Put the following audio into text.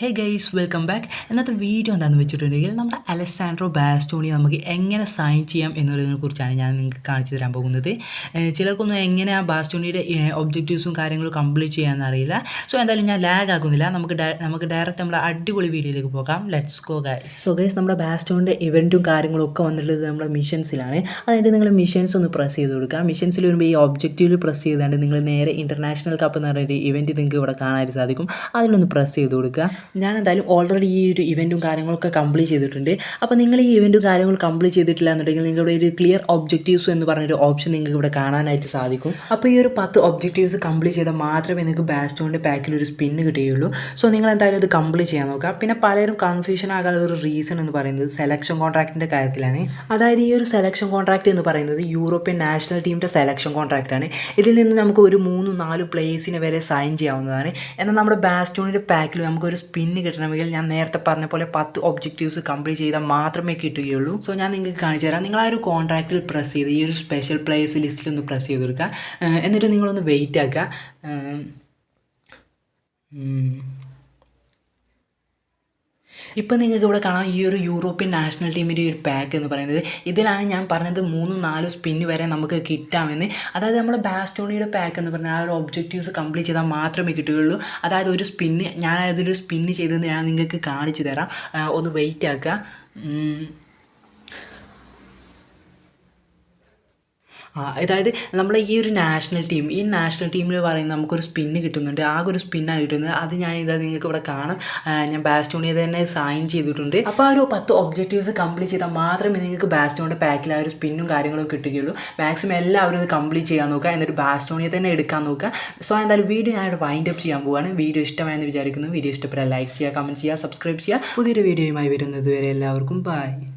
ഹേ guys welcome back ഇന്നത്തെ video എന്താണെന്ന് വെച്ചിട്ടുണ്ടെങ്കിൽ നമ്മുടെ അലസാൻഡ്രോ ബാസ്റ്റോണി നമുക്ക് എങ്ങനെ സൈൻ ചെയ്യാം എന്നുള്ളതിനെ കുറിച്ചാണ് ഞാൻ നിങ്ങൾക്ക് കാണിച്ചു തരാൻ പോകുന്നത്. ചിലർക്കൊന്നും എങ്ങനെ ആ ബാസ്റ്റോണിയുടെ ഒബ്ജക്റ്റീവ്സും കാര്യങ്ങളും കംപ്ലീറ്റ് ചെയ്യാമെന്ന് അറിയില്ല. സോ എന്തായാലും ഞാൻ ലാഗ് ആകുന്നില്ല നമുക്ക് നമുക്ക് ഡയറക്റ്റ് നമ്മുടെ അടിപൊളി വീഡിയോയിലേക്ക് പോകാം. Let's go guys so guys നമ്മുടെ ബാസ്റ്റോണിന്റെ ഇവന്റും കാര്യങ്ങളും ഒക്കെ വന്നിട്ടുള്ളത് നമ്മുടെ മിഷൻസിലാണ് അതായത് നിങ്ങൾ മിഷൻസ് ഒന്ന് പ്രസ് ചെയ്ത് കൊടുക്കുക. മിഷൻസിൽ വരുമ്പോൾ ഈ ഒബ്ജക്റ്റീവിൽ പ്രസ് ചെയ്താണ്ട് നിങ്ങൾ നേരെ ഇന്റർനാഷണൽ കപ്പ് എന്ന് പറയുന്ന ഇവന്റ് നിങ്ങൾക്ക് ഇവിടെ കാണാൻ സാധിക്കും. അതിലൊന്ന് പ്രസ് ചെയ്ത് കൊടുക്കുക. ഞാൻ എന്തായാലും ഓൾറെഡി ഈ ഒരു ഇവന്റും കാര്യങ്ങളൊക്കെ കംപ്ലീറ്റ് ചെയ്തിട്ടുണ്ട്. അപ്പോൾ നിങ്ങൾ ഈ ഇവന്റും കാര്യങ്ങൾ കംപ്ലീറ്റ് ചെയ്തിട്ടില്ല എന്നുണ്ടെങ്കിൽ നിങ്ങളുടെ ഒരു ക്ലിയർ ഒബ്ജക്റ്റീവ്സ് എന്ന് പറഞ്ഞൊരു ഓപ്ഷൻ നിങ്ങൾക്ക് ഇവിടെ കാണാനായിട്ട് സാധിക്കും. അപ്പോൾ ഈ ഒരു പത്ത് ഒബ്ജക്റ്റീവ്സ് കംപ്ലീറ്റ് ചെയ്താൽ മാത്രമേ നിങ്ങൾക്ക് ബാസ്റ്റോണിന്റെ പാക്കിൽ ഒരു സ്പിന്ന് കിട്ടുകയുള്ളൂ സോ നിങ്ങൾ എന്തായാലും ഇത് കംപ്ലീറ്റ് ചെയ്യാൻ നോക്കുക. പിന്നെ പലരും കൺഫ്യൂഷൻ ആകാനുള്ള ഒരു റീസൺ എന്ന് പറയുന്നത് സെലക്ഷൻ കോൺട്രാക്റ്റിന്റെ കാര്യത്തിലാണ്. അതായത് ഈ ഒരു സെലക്ഷൻ കോൺട്രാക്റ്റ് എന്ന് പറയുന്നത് യൂറോപ്യൻ നാഷണൽ ടീമിന്റെ സെലക്ഷൻ കോൺട്രാക്റ്റാണ് ഇതിൽ നിന്ന് നമുക്ക് ഒരു മൂന്ന് നാല് പ്ലേസിനെ വരെ സൈൻ ചെയ്യാവുന്നതാണ്. എന്നാൽ നമ്മുടെ ബാസ്റ്റോണിന്റെ പാക്കിൽ നമുക്ക് ഒരു സ്പിന്ന് കിട്ടണമെങ്കിൽ ഞാൻ നേരത്തെ പറഞ്ഞ പോലെ പത്ത് ഒബ്ജക്റ്റീവ്സ് കംപ്ലീറ്റ് ചെയ്താൽ മാത്രമേ കിട്ടുകയുള്ളൂ. സോ ഞാൻ നിങ്ങൾക്ക് കാണിച്ചു തരാം. നിങ്ങൾ ആ ഒരു കോൺട്രാക്റ്റിൽ പ്രസ് ചെയ്ത് ഈ ഒരു സ്പെഷ്യൽ പ്ലേയേഴ്സ് ലിസ്റ്റിൽ ഒന്ന് പ്രസ് ചെയ്ത് കൊടുക്കുക. എന്നിട്ട് നിങ്ങളൊന്ന് വെയിറ്റ് ആക്കുക. ഏഹ് ഉം. ഇപ്പം നിങ്ങൾക്ക് ഇവിടെ കാണാം ഈ ഒരു യൂറോപ്യൻ നാഷണൽ ടീമിന്റെ ഒരു പാക്ക് എന്ന് പറയുന്നത്. ഇതിലാണ് ഞാൻ പറഞ്ഞത് മൂന്നും നാലും സ്പിന്ന് വരെ നമുക്ക് കിട്ടാമെന്ന്. അതായത് നമ്മുടെ ബാസ്റ്റോണിയുടെ പാക്ക് എന്ന് പറഞ്ഞാൽ ആ ഒരു ഒബ്ജക്റ്റീവ്സ് കംപ്ലീറ്റ് ചെയ്താൽ മാത്രമേ കിട്ടുകയുള്ളൂ. അതായത് ഒരു സ്പിന്ന് ഞാൻ അതൊരു സ്പിന്ന് ചെയ്തെന്ന് ഞാൻ നിങ്ങൾക്ക് കാണിച്ചു തരാം. ഒന്ന് വെയിറ്റ് ആക്കുക ഉം. ആ അതായത് നമ്മളെ ഈ ഒരു നാഷണൽ ടീം ഈ നാഷണൽ ടീമിൽ പറയുന്നത് നമുക്കൊരു സ്പിന്ന് കിട്ടുന്നുണ്ട്. ആകെ ഒരു സ്പിന്നാണ് കിട്ടുന്നത്. അത് ഞാൻ ഇതാ നിങ്ങൾക്ക് ഇവിടെ കാണാം. ഞാൻ ബാസ്റ്റോണിയെ തന്നെ സൈൻ ചെയ്തിട്ടുണ്ട്. അപ്പോൾ ആ ഒരു പത്ത് ഒബ്ജക്റ്റീവ്സ് കംപ്ലീറ്റ് ചെയ്താൽ മാത്രമേ നിങ്ങൾക്ക് ബാസ്റ്റോണിന്റെ പാക്കിൽ ആ ഒരു സ്പിന്നും കാര്യങ്ങളും കിട്ടുകയുള്ളൂ. മാക്സിമം എല്ലാവരും ഇത് കംപ്ലീറ്റ് ചെയ്യാൻ നോക്കുക. എന്നിട്ട് ബാസ്റ്റോണിയെ തന്നെ എടുക്കാൻ നോക്കുക. സോ എന്തായാലും വീഡിയോ ഞാനിവിടെ വൈൻഡ് അപ്പ് ചെയ്യാൻ പോവുകയാണ് വീഡിയോ ഇഷ്ടമായെന്ന് വിചാരിക്കുന്നു. വീഡിയോ ഇഷ്ടപ്പെട്ടാൽ ലൈക്ക് ചെയ്യുക കമന്റ് ചെയ്യുക സബ്സ്ക്രൈബ് ചെയ്യുക. പുതിയൊരു വീഡിയോയുമായി വരുന്നത് വരെ എല്ലാവർക്കും ബൈ